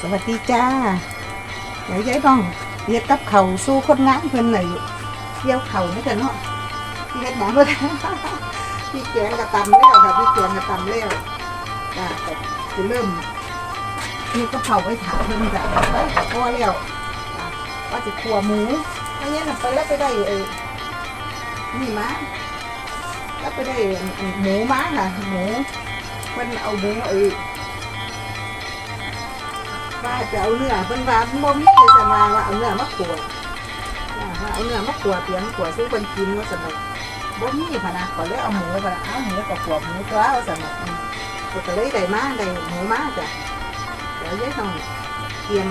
สวัสดีจ้าเดี๋ยวยายน้องเฮ็ดกับเขาสู้คนงานเพิ่นหน่อยเกี่ยวเขาไม่กันเนาะพี่เฮ็ดหยังเพิ่นพี่แกงกระตำแล้วค่ะพี่แกงกระตำแล้วจ้าแต่จะเริ่มนี่ก็เผาไว้ถามเพิ่นจ้ะไว้ก็พอแล้วว่าจะขัวหมูอันนี้น่ะไปแล้วไปได้เออนี่มาแล้วไปได้หมูมาค่ะหมูมันเอาหมูเออ ว่าจะเอาเนื้อเพิ่นว่าบ่มีจะมาว่าเอาเนื้อมาขวดว่าเอาเนื้อมาขวดเตียงขวดซื้อเพิ่นกินว่าซั่นน่ะบ่มีพะนะก็เลยเอาหมูไปละเอาหมูกับขวดหมูตัวเอาซั่นน่ะอืมก็เลยได้มาได้หมูมาจ้ะเดี๋ยวยายต้องเตรียม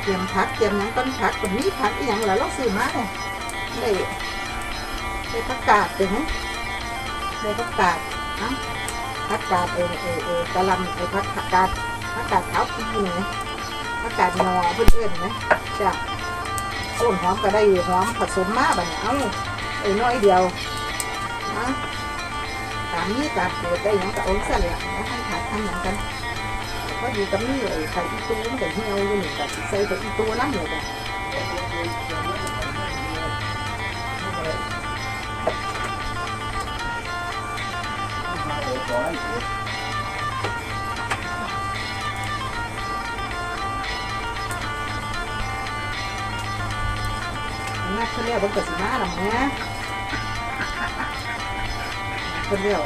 เตรียมผักเตรียมหยังต้นผักก็มีผักอีหยังล่ะเราซื้อมาเนี่ยได้ได้ผักกาดเด้อฮะได้ผักกาดเอ้าผักกาดเออเออเออกะลำเออผักกาด กาศเท้าปีนะอากาศนอเพื่อนๆนะจ้ะต้นหอมก็ได้หอมผสมมาบัดนี้เอาไอ้น้อยเดียวนะตามนี้ตามเกิดได้ยังก็เอาสั่นละแล้วให้ขาดทำอย่างกันก็อยู่กับนี่ไอ้ไข่อีตูมันก็เหี่ยวอยู่นี่ก็สิใส่ไปอีตูน้ำเลยจ้ะนักเขาเรียกว่าเกิดสิมาหรอแม่คนเดียว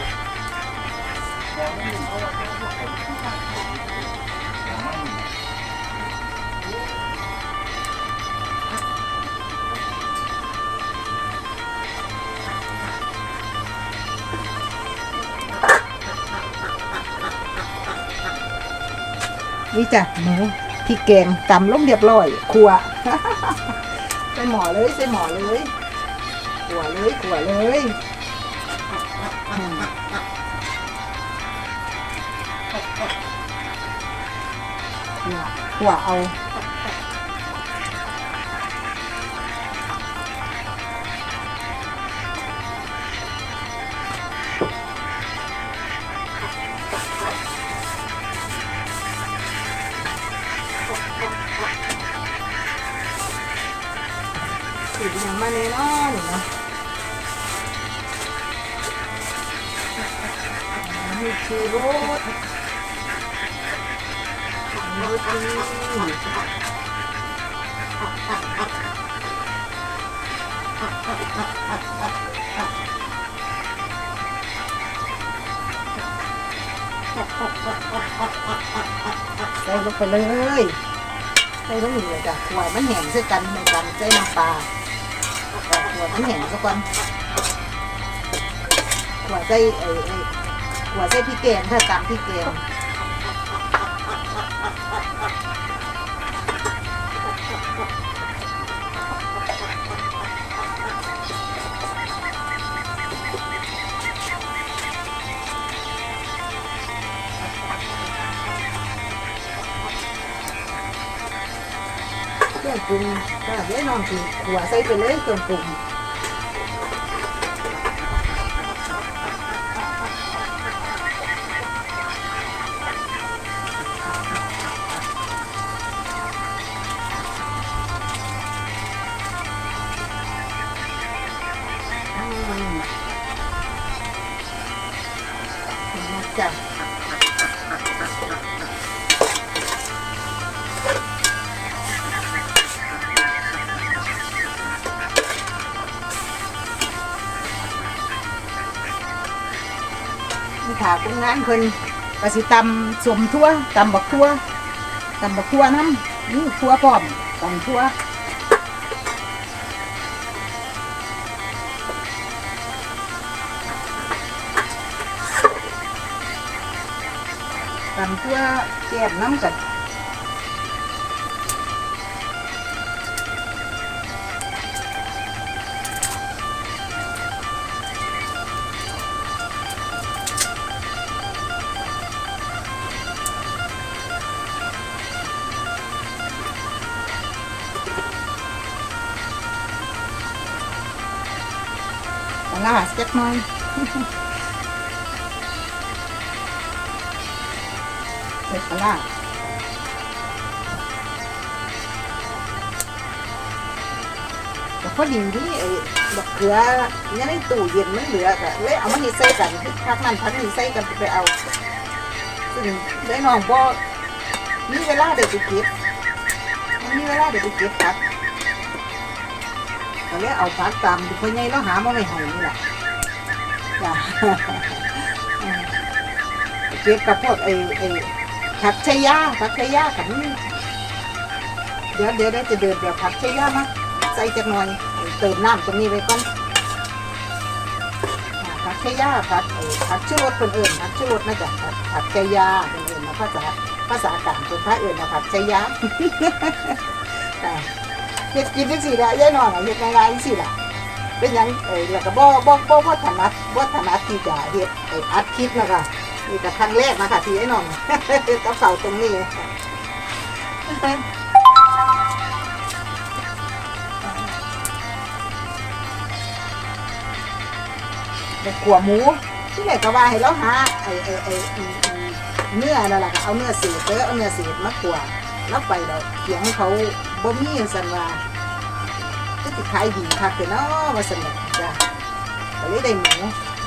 นี่จ้ะหมูพริกแกงตำลงเรียบร้อยครัวใส่ หมอเลยใส่หมอเลยขัวเลยขัวเลยขวขัวเอา อย่างมาแน่นอนเนาะนี่คือรสรสดีใส่ลงไปเลยใส่ลงไปเลยจ้ะหัวมันแห้งใส่กันในกันใส่น้ำปลา หัวมันแห้งซะก่อนหัวใส่ไอ้ไอ้หัวใส่พริกแกงถ้าตำพริกแกงเครื่องปรุงก็เดี๋ยวน้องสิหัวใส่ไปเลยเครื่องปรุง จ้ะนี่ค่ะคุณงานเพิ่นก็สิตำสมทั่วตำบักทั่วตำบักทั่วน้ำนี่ทั่วพร้อมตำทั่ว ตำทั่วแก้มน้ำกันปลาร้าสักหน่อย ข้างล่างแต่พอดิ่ไอ้บักเขือเนี่ยในตู้เย็นมันเหลือแต่เลยเอามาให้ใส่กันพักนั้นพักนี้ใส่กันไปเอาซึ่งได้นองบ่มีเวลาเดี๋ยวไปเก็บมีเวลาเดี๋ยวไปเก็บครับก็เลยเอาพักตามดูพ่อใหญ่เราหามาไม่ให้นี่แหละะเก็บกับพวกไอ้ไอ้ ผักชะยาผักชะยากันเดี๋ยวเดี๋ยวเดี๋ยวจะเดินแบบผักชะยามาใส่จักหน่อยเติมน้ำตรงนี้ไว้ก่อนผักชะยาผักผักชูรสคนอื่นผักชูรสนะจ๊ะผักชะยาคนอื่นนะภาษาภาษากลางคนภาคอื่นนะผักชะยาเฮ็ดกินจังซี่ละยายนองอเฮ็ดง่ายๆจังซี่ละเป็นยังเอ้ยแล้วก็บ่บ่บ่บ่ถนัดบ่ถนัดที่จะเฮ็ดไอ้อัดคลิปนะคะ นี่ก็ครั้งแรกนะคะที่ไอ้น้องกับเสาตรงนี้เด็กขัวหมูที่ไหนก็ว่าให้เราหาไอ้ไอ้ไอ้ไอ้ไอ้เนื้อนั่นแหละก็เอาเนื้อเสียเด้อเอาเนื้อเสียมาขัวแล้วไปเราเถียงเขาบ่มีสันว่าก็จะขายดีคักเลยเนาะว่าสนุกจ้ะก็เลยได้หมู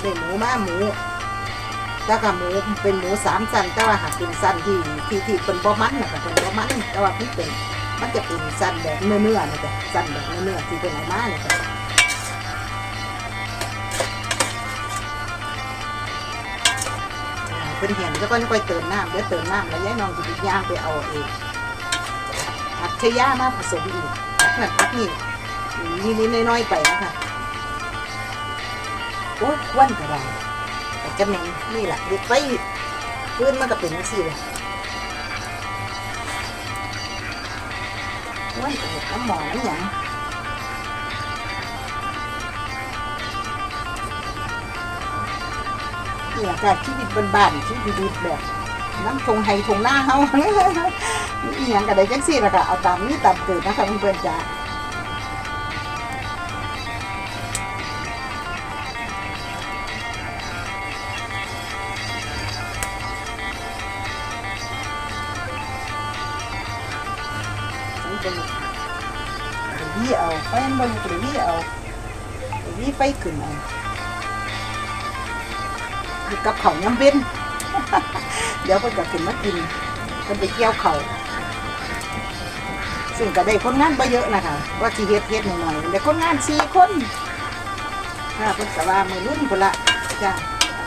ได้หมูมาหมู แล้วก็หมูเป็นหมูสามสันแต่ว่าหากเป็นสันที่ที่ที่เป็นบ่มันนะก็เป็นบ่มันแต่ว่าที่เป็นมันจะเป็นสันแบบเนื้อเนื้อนะจ๊ะสันแบบเนื้อเนื้อที่เป็นออกมาเนี่ยจ้ะอ่าเป็นเห็นแล้วก็ค่อยเติมน้ำเดี๋ยวเติมน้ำแล้วย้ายน้องจะไปย่างไปเอาเองผักชะย่ามาผสมอีกผักนั่นผักนี่นิดนิดๆน้อยๆไปนะคะโอ้ยควันกระไร จะเหม็นนี่แหละเด็ดไปพื้นมันก็เป็นจังซี่เลยควันกระเด็ดน้ำหมอน้ำหยังเนี่ยค่ะชีวิตบ้านๆชีวิตแบบน้ำทงไฮทงหน้าเฮาเอีหยังก็ได้จังซี่ล่ะค่ะเอาตามนี้ตามเกิดนะคะเพื่อนๆจ้า ไฟขึ้นเอาอยู่กับเขาวยำเว้น เดี๋ยวเพิ่นก็ขึ้นมากินเพิ่นไปเกี่ยวเขาวซึ่งก็ได้คนงานบ่เยอะนะคะว่าที่เฮ็ดเฮ็ดหน่อยๆได้คนงานสี่คนค่ะเพิ่นก็ว่ามือรุ่นพุ่นละจ้ะ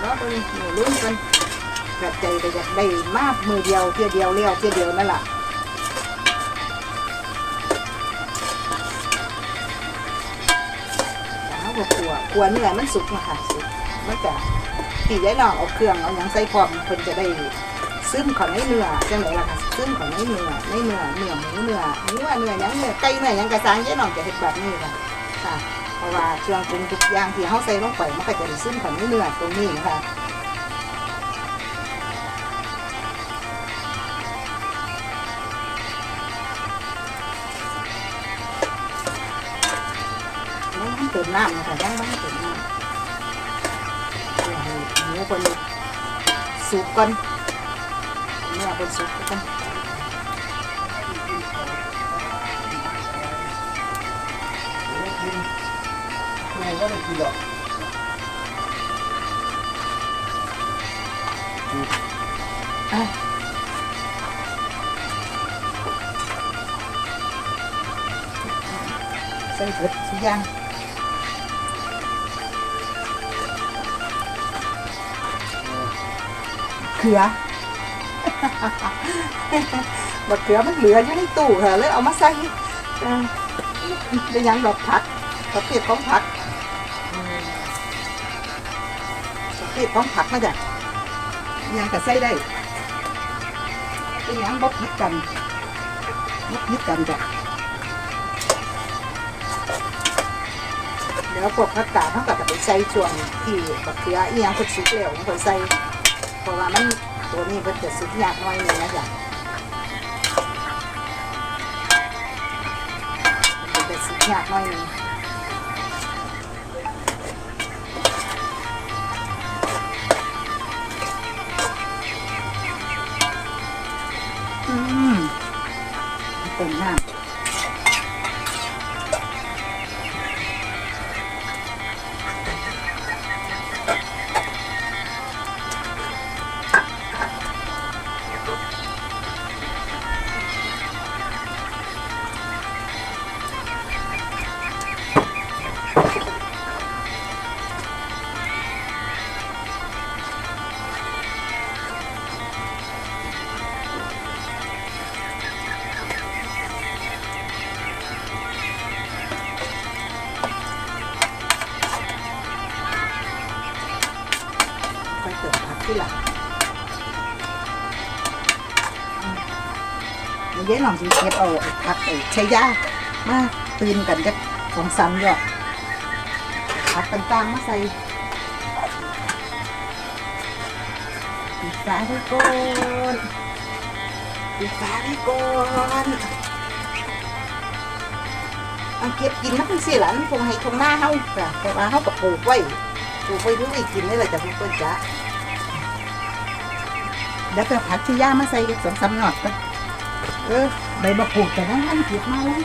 แล้วเพิ่นมือรุ่นเพิ่นกระใจก็อยากได้มามือเดียวเที่ยวเดียวเลี้ยวเที่ยวเดียวนั่นแหละ กลัวเนื้อมันสุกนะคะสุกมันจะตีได้ลองเอาเครื่องเอาหยังใส่พร้อมคนจะได้ซึมของในเนื้อจังไดล่ะค่ะซึมของในเนื้อในเนื้อเนื้อหมูเนื้อหมูว่าเนื้อยังเนื้อไก่เนื้อยังกระซางยายน้องจะเห็ดแบบนี้ค่ะค่ะ เพราะว่าเครื่องปรุงทุกอย่างที่เขาใส่ลงไปมันก็จะได้ซึมของในเนื้อตรงนี้นะคะ เติมน้ำนะคะยังไม่ต้องเติมน้ำเพื่อให้หมูคนสุกก่อนเนื้อเป็นสุกก่อนไม่ก็ได้กินหรอกใส่เบิดทุกอย่าง เขือบักเขือมันเหลืออยู่ในตู้ค่ะเลยเอามาใส่เออเป็นหยังดอกผักประเภทของผักอืมประเภทของผักนะจ๊ะยังก็ใส่ได้เป็นยังบ่ผิดกันบ่ผิดกันจ้ะเดี๋ยวพวกผักกาดเขาก็จะไปใส่ช่วงที่บักเขืออีหยังเพิ่นสุกแล้วมันเพิ่นใส่ เพราะว่ามันตัวนี้เพิ่นจะสุกยากหน่อยนึงนะจ๊ะมันจะสุกยากหน่อยนึงอืมเต็ ผักไอ้ชายามาตื่นกันจักสองสามยอดผักต่างๆมาใส่ปิดฝาไว้ก่อนปิดฝาไว้ก่อนเอาเก็บกินน้ำสิหลันคงให้คงหน้าเฮาจ้ะแต่ว่าเฮาก็ปลูกไว้ปลูกไว้เพื่อไว้กินนี่แหละจ้ะพื่อนๆจ้ะเดี๋ยวไปผักชายามาใส่สองสามยอดกัน เออใบมะกรูดแต่ว่ามันเก็บมาแล้ว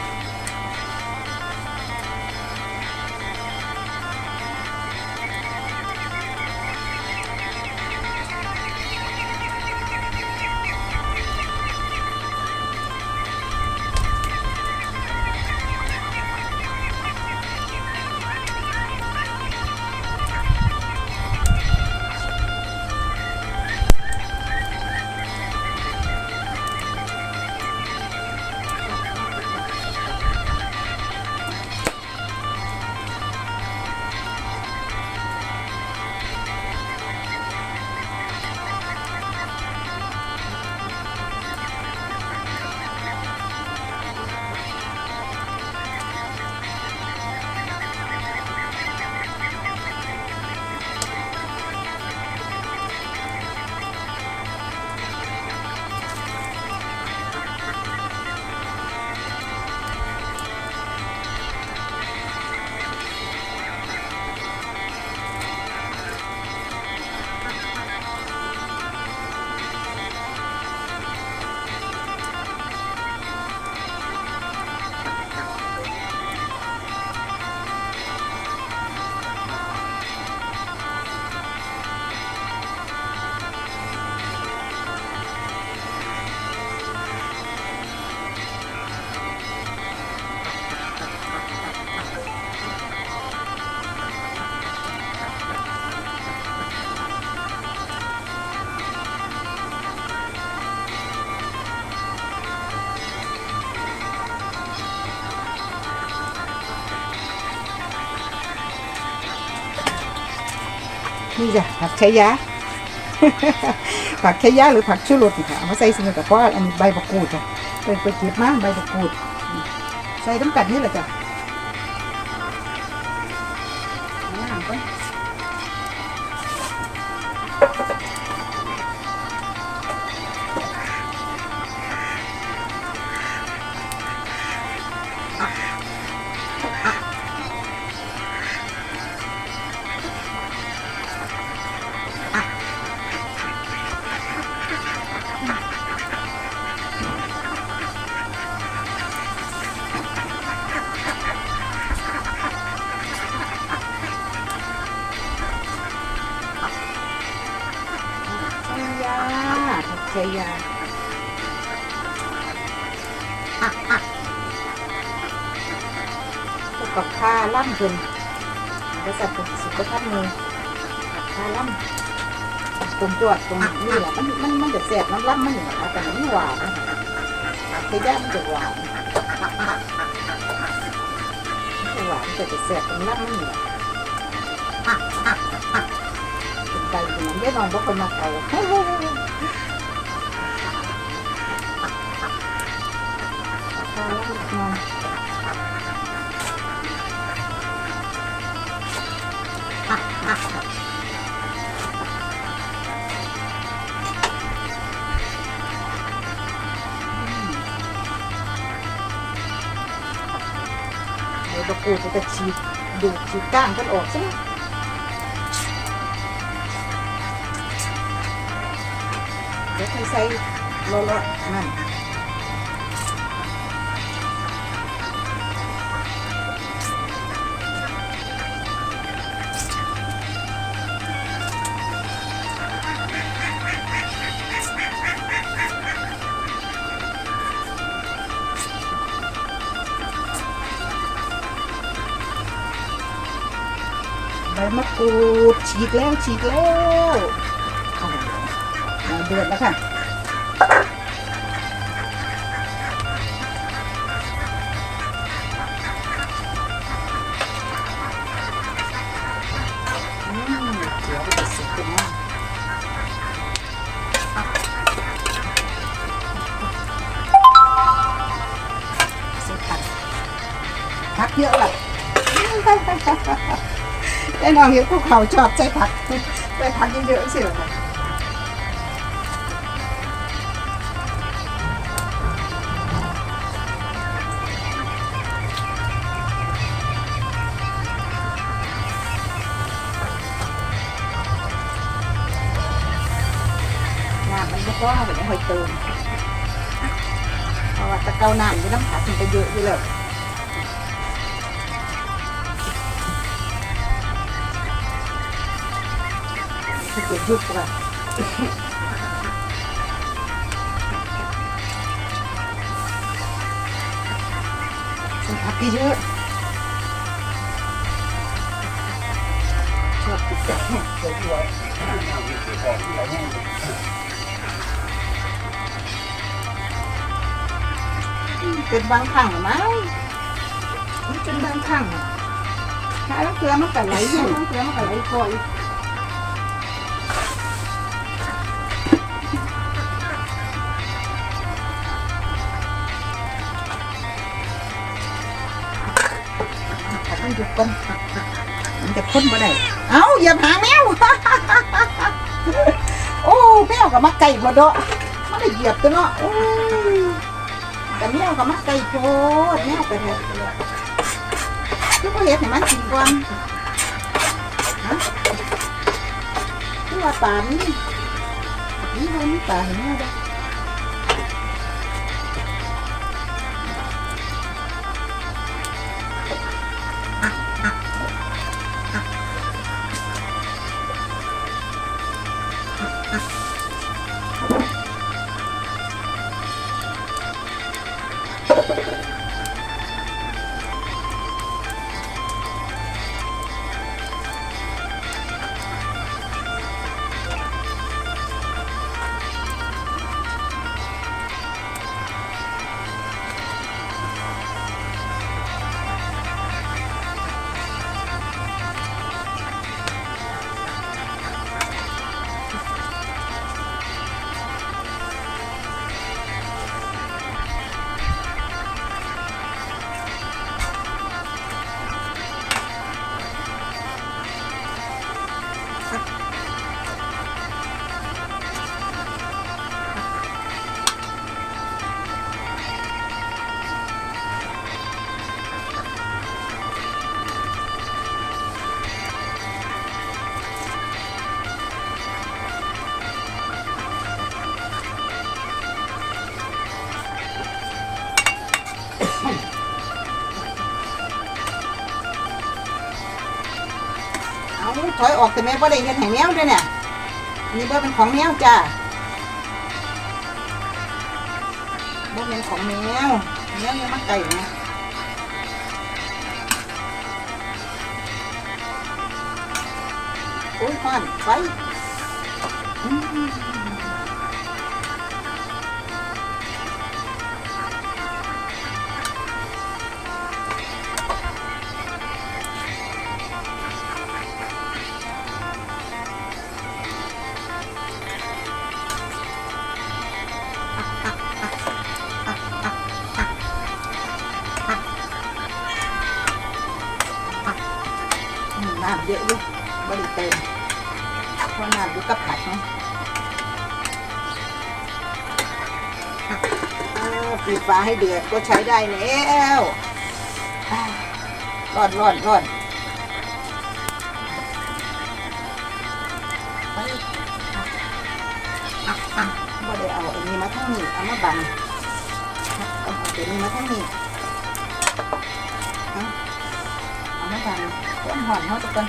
นี่จ้ะผักชายะผักชายะหรือผักชูรสค่ะเอามาใส่สิ่งกับพ่ออันนี้ใบมะกรูดจ้ะไปไปเก็บมาใบมะกรูด ใส่น้ำกัดนี่แหละจ้ะน้ำก่อนาล่ำเพิ่นบริษัทสิบกว่าท่านเลยข้าล่ำตรงจวตรงนี้แหละมันมันมันจะแสบน้ำล่ำมันเหนียวแต่มันหวานชายามันจะหวานหวานแต่จะแสบตรงล่ำมันเหนียวอะอะอะเป็นไก่ตรงนั้นได้นอนเพราะคนมาไก่ข้ เดี๋ยวตะปูดจะฉีดดูดฉีดก้างกันออกใช่ไหมเดี๋ยวค่อยใส่โลโลนั่น ฉีกแล้วฉีกแล้วเดือดแล้วค่ะพักเยอะแบบ ไอ้น้องเห็นพวกเขาชอบใส่ผักใส่ผักเยอะๆสิเหรอคะน้ำมันก็ต้องเอาไปหอยเติมเพราะว่าตะเกาน้ำอยู่น้ำผักมันก็เยอะอยู่แล้ว ถ้าเกิดยุบก็ฉันพักเยอะชอบติดใจเดี๋ยวที่ว่าน้ำมันสิออกที่ไหนแห้งเลยเป็นบางครั้งมั้งมันเป็นบางครั้งถ้าแล้วเกลือมันก็ไหลอยู่เกลือมันก็ไหลคอย ก่อนมันจะพ่นบ่ได้ เอ้าอย่าหาแมว โอ้แมวกับมาไก่บ่เดาะมันได้เหยียบตัวเนาะโอ้ยแต่แมวก็มาไก่โพดแมวไปเถอะคือพอเห็ดให้มันกินก่อนฮะคือว่าป่านี้นี่มันมีป่าเห็นไหมบ้าง เอาถอยออกแต่แม่บ่ได้เห็นให้แมวด้วยเนี่ยนนี้บ่เป็นของแมวจ้าบ่เป็นของแมวแมวยังมาไก่นะโอ้ยฟันไป น้ำเยอะอยู่บริเติมเพราะน้ำอยู่กับผัดเนาะปิดฝาให้เดือดก็ใช้ได้แล้วอ่าร้อนร้อนร้อนไปอะอะบ่ได้เอาอันนี้มาทั้งนี้เอามาบังอาเอาตัวนี้มาทั้งนี้ หอนเขาตะกัน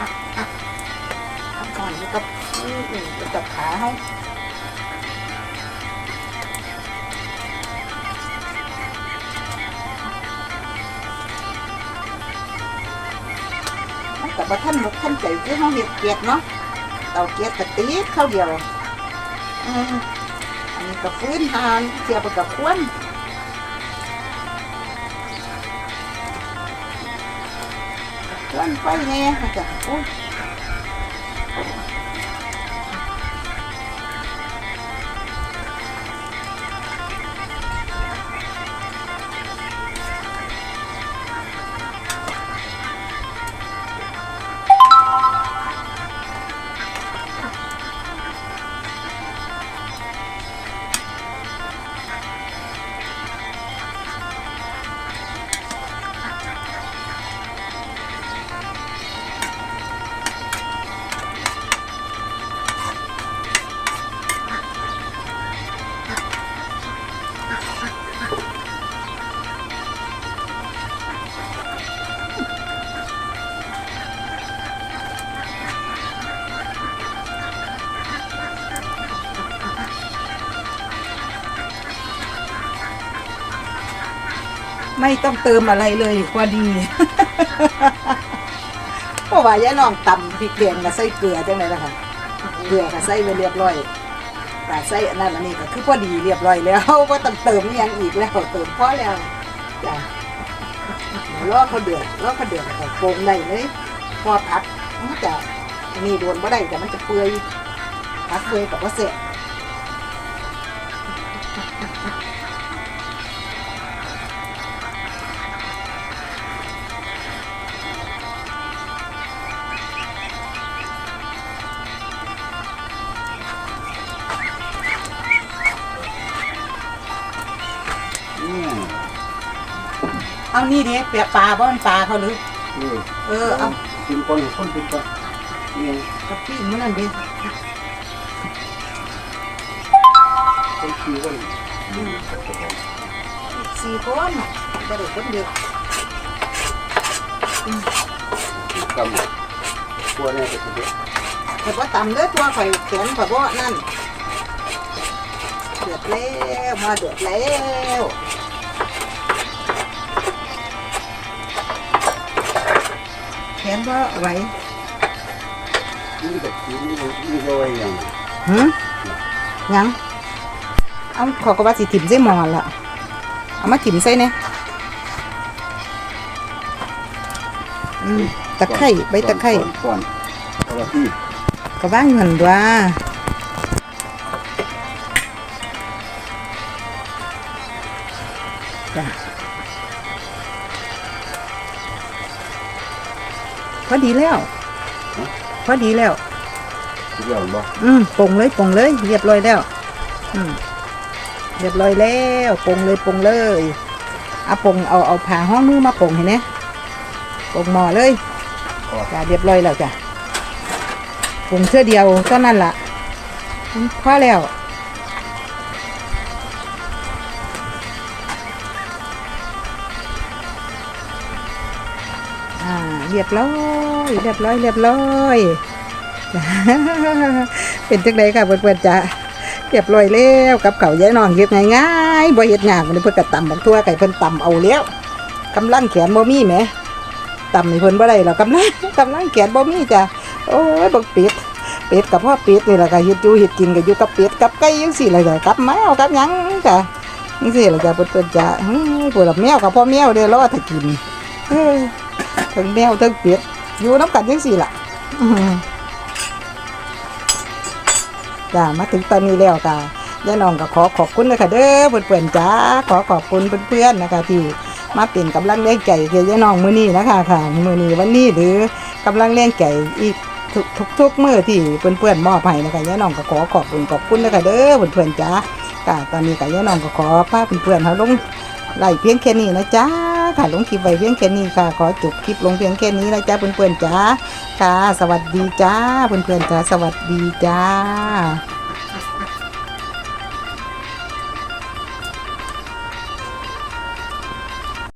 อะอะเอาหอนกับนี่อยู่กับขาเขามันกับว่าท่านบอกท่านใจคือเขาเห็ดเกียดเนาะเตาเกียดกะตีเข้าเดียวอันนี้ก็ฟื้นทานเสียบกับควน วนไปแน่ค่ะจ้ะ ไม่ต้องเติมอะไรเลยพอดีเพราะว่ายายน้องตำพริกแกงกับใส่เกลือจังไรล่ะค่ะเกลือกับใส่ไว้เรียบร้อยแต่ใส่อันนั้นอันนี้ก็คือพอดีเรียบร้อยแล้วก็ต้องเติมยังอีกแล้วเติมพอแล้วจ้ะเดี๋ยวรอเขาเดือดรอเขาเดือดก็โปรงได้เลยพอผัดมันจะนี่โดนบ่ได้แต่มันจะเปื่อยผัดเปื่อยกับว่าเสร็จ เอานี่ดิเปียกปลาบ้านปลาเขาหรือ นี่เออเอากินคนคนกินคนนี่กับพี่มันนั่นดิคนขี้คนสี่คนบ่ได้คนเดียวกำตัวเนี่ยก็คือเด็กแต่ว่าต่ำเด้อตัวข่อยแขนข่อยบ่นั่นเดือดแล้วมาเดือดแล้ว แขนบ่ไหวนี่แบบนี้นี่โรยอย่างหืมยังเอาขอยก็ว่าสิถิ่มใส่หม้อละเอามาถิ่มใส่เนี่ยอืมตะไคร้ใบตะไคร้ก่อนเพราะว่าที่ก็ว่างเงินว่า อดีแล้ว พอดีแล้วเรื่องบ่อืมปรุงเลยปรุงเลย เรียบร้อยแล้ว อืมเรียบร้อยแล้วปรุงเลยปรุงเลยเอาปรุงเอาเอาผ่าห้องมือมาปรุงเห็นไหมปรุงหม้อเลยจ้ะเรียบร้อยแล้วจ้ะปรุงเท่อเดียวเท่านั้นล่ะอืมพอแล้วอ่าเรียบร้อย เรียบร้อยเรียบร้อยเป็นจังไดค่ะเพื่อนๆจ้ะเรียบร้อยแล้วกับเก่ายายน้องเฮ็ดง่ายๆบ่เฮ็ดยากมันเพิ่นก็ตำบักทั่วไก่เพิ่นตำเอาแล้วกำลังแขนบ่มีแหมตำให้เพิ่นบ่ได้หรอกกำลังกำลังแขนบ่มีจ้ะโอ้ยบักเป็ดเป็ดกับพ่อเป็ดนี่ล่ะก็เฮ็ดอยู่เฮ็ดกินก็อยู่กับเป็ดกับไก่จังซี่ล่ะจ้ะกับแมวกับหยังจ้ะจังซี่ล่ะจ้ะเพิ่นจ้ะเฮ้ยพวกแมวกับพ่อแมวเด้อรอถ้ากินเออทั้งแมวทั้งเป็ด อยู่นํกันจังซี่ล่ะจ้ามาถึงตอนนี้แล้วค่ะย่าน้องก็ขอขอบคุณเลยค่ะเด้อเพื่อนๆจ้าขอขอบคุณเพื่อนๆนะคะที่มาเป็นกำลังแรงใจเกี่ยย่าน้องมือนี้นะคะค่ะมือนี้วันนี้หรือกำลังแรงใจอีกทุกทุกทุกมื้อที่เพื่อนๆมอบให้นะคะย่าน้องก็ขอขอบคุณขอบคุณเลยค่ะเด้อเพื่อนๆจ้าค่ะตอนนี้ก็ย่าน้องก็ขอพาเพื่อนๆเขาลงไล่เพียงแค่นี้นะจ้า ค่ะลงคลิปไว้เพียงแค่นี้ค่ะ ขอจบคลิปลงเพียงแค่นี้นะจ้าเพื่อนๆจ้าค่ะ สวัสดีจ้าเพื่อนๆจ้าสวัสดีจ้า